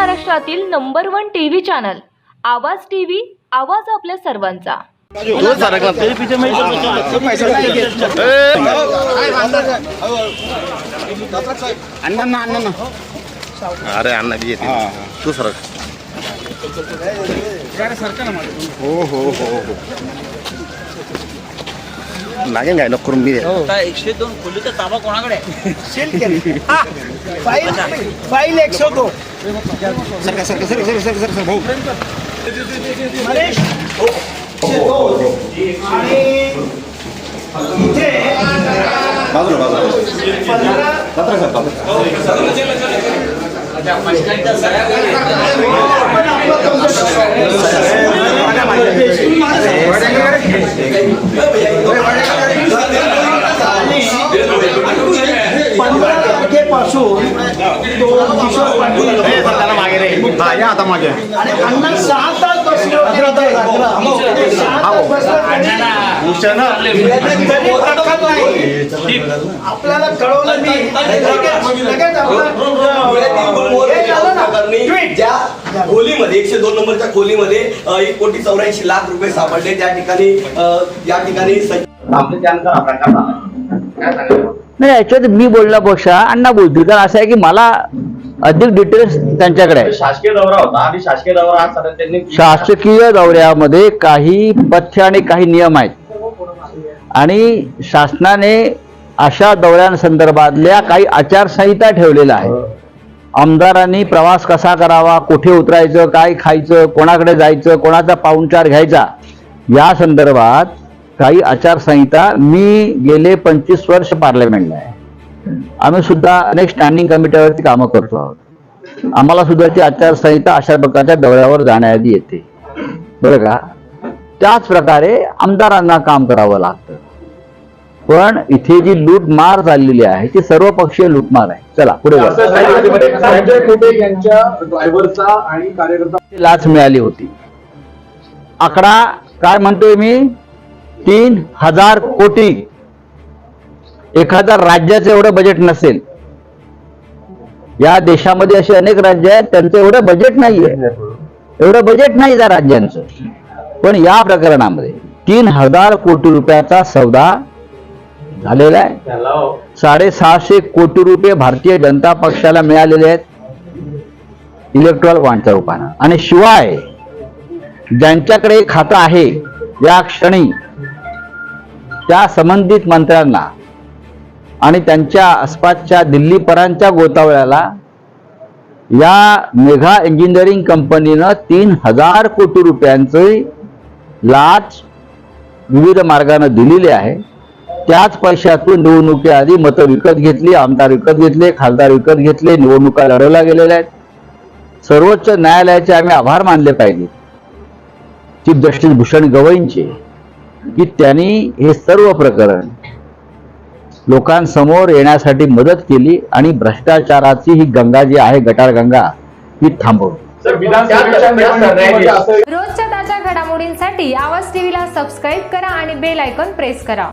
महाराष्ट्रातील number one TV channel Awaaz TV Awaaz आपल्या सर्वांचा. अरे अण्णा बी येते तू सरक. हो हो हो हो. लागेल नको करून. आता एकशे दोन खोलीचा ताबा कोणाकडे आहे? फाईल फाईल एकशे दो सरका सरका भाऊ मनीष एकशे दोन आणि इथे बाजूला बाजूला पंधरा सतरा सर आपण आपलं करू आणि पंधरा तारखेपासून तो किशोर पाटील हा या आता मागे. आणि अण्णा सहा तास बसले होते. इथे. सहा तास बसले तरी- तरी अटकत नाही. आपल्याला कळवलं मी. लगेच लगेच आपलं हे झालं ना. ट्विट ज्या खोलीमध्ये एकशे दोन नंबरच्या खोलीमध्ये अ, एक कोटी चौऱ्याऐंशी लाख रुपये सापडले. त्या ठिकाणी अ, या ठिकाणी सं- आपले त्यानंतर हा प्रकार झाला. नाही याच्यात मी बोलण्यापेक्षा अण्णा बोलतील. कारण असं आहे की मला अधिक डिटेल्स त्यांच्याकडे आहे शासकीय दौरा होता. आणि शासकीय दौरा आज साधारण त्यांनी शासकीय दौऱ्यामध्ये काही पथ्य आणि काही नियम आहेत. आणि शासनाने अशा दौऱ्यांसंदर्भातल्या काही आचारसंहिता ठेवलेल्या आहेत. आमदारांनी प्रवास कसा करावा कुठे उतरायचं काय खायचं कोणाकडे जायचं कोणाचा पाहुणचार घ्यायचा या संदर्भात काही आचारसंहिता मी गेले पंचवीस वर्ष पार्लमेंटला आहे. आम्ही सुद्धा अनेक स्टँडिंग कमिट्यावरती कामं करतो आहोत. आम्हाला सुद्धा ती आचारसंहिता अशा प्रकारच्या दौऱ्यावर जाण्याआधी येते. बरं का? त्याच प्रकारे आमदारांना काम करावं लागतं. पण इथे जी लूटमार चाललेली आहे ती सर्वपक्षीय लूटमार आहे. चला पुढे यांच्या ड्रायव्हरचा आणि कार्यकर्ता लाच मिळाली होती. आकडा काय म्हणतोय मी? तीन हजार कोटी. एखाद्या राज्याचं एवढं बजेट नसेल. या देशामध्ये असे अनेक राज्य आहेत त्यांचं एवढं बजेट नाहीये. एवढं बजेट नाही त्या राज्यांचं. पण या प्रकरणामध्ये तीन हजार कोटी रुपयाचा सौदा झालेला आहे. साडेसहाशे कोटी रुपये भारतीय जनता पक्षाला मिळालेले आहेत. इलेक्ट्रॉल बॉन्डच्या रूपानं. आणि शिवाय ज्यांच्याकडे खातं आहे या क्षणी त्या संबंधित मंत्र्यांना आणि त्यांच्या आसपासच्या दिल्लीपरांच्या गोतावळ्याला या मेघा इंजिनिअरिंग कंपनीनं तीन हजार कोटी रुपयांची लाच विविध मार्गानं दिलेली आहे. त्याच पैशातून निवडणुकीआधी मतं विकत घेतली आमदार विकत घेतले खासदार विकत घेतले निवडणुका लढवल्या गेलेल्या आहेत. सर्वोच्च न्यायालयाचे आम्ही आभार मानले पाहिजे. चीफ जस्टिस भूषण गवईंचे की त्यांनी हे सर्व प्रकरण लोकांसमोर येण्यासाठी मदत केली आणि भ्रष्टाचाराची ही गंगा जी आहे गटार गंगा ही थांबवली. रोजच्या ताज्या घडामोडींसाठी आवाज टीव्हीला सबस्क्राईब करा आणि बेल आयकॉन प्रेस करा.